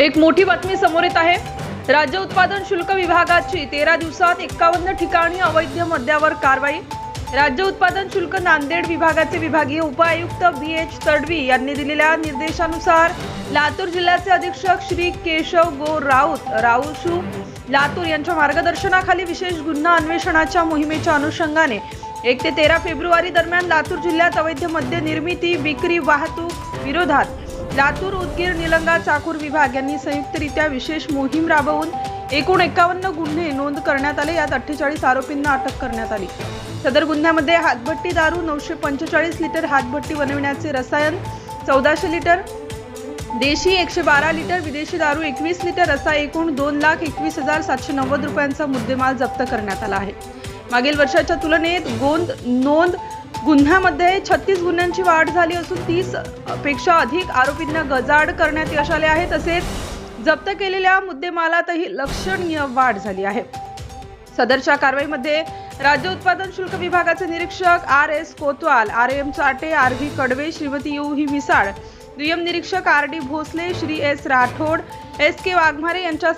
एक मोठी बातमी समोर येत आहे. राज्य उत्पादन शुल्क विभागाची तेरा दिवसात एक्कावन्न ठिकाणी अवैध मद्यावर कारवाई. राज्य उत्पादन शुल्क नांदेड विभागाचे विभागीय उपायुक्त बी एच तडवी यांनी दिलेल्या निर्देशानुसार लातूर जिल्ह्याचे अधीक्षक श्री केशव गो राऊत राऊशू लातूर यांच्या मार्गदर्शनाखाली विशेष गुन्हा अन्वेषणाच्या मोहिमेच्या अनुषंगाने एक ते तेरा फेब्रुवारी दरम्यान लातूर जिल्ह्यात अवैध मद्य निर्मिती विक्री वाहतूक विरोधात लातूर उदगीर निलंगा चाकूर विभाग यांनी संयुक्तरित्या विशेष मोहीम राबवून एकूण एकावन्न गुन्हे नोंद करण्यात आले. यात अठ्ठेचाळीस आरोपींना अटक करण्यात आली. सदर गुन्ह्यामध्ये हातभट्टी दारू नऊशे पंचेचाळीस लिटर हातभट्टी बनविण्याचे रसायन चौदाशे लिटर देशी एकशे बारा लिटर विदेशी दारू एकवीस लिटर असा एकूण दोन लाख एकवीस हजार सातशे नव्वद रुपयांचा मुद्देमाल जप्त करण्यात आला आहे. मागील वर्षाच्या तुलनेत गोंद नोंद गुन्ह्यामध्ये छत्तीस गुन्ह्यांची वाढ झाली असून तीसपेक्षा अधिक आरोपींना गजाड करण्यात यश आले आहे. तसेच जप्त केलेल्या मुद्देमालातही लक्षणीय वाढ झाली आहे. सदरच्या कारवाईमध्ये राज्य उत्पादन शुल्क विभागाचे निरीक्षक R S Kotwal R M Chate R V Kadve Shrimati U ही मिसाळ दुय्यम निरीक्षक R D Bhosale Shri S Rathod S K Waghmare यांच्या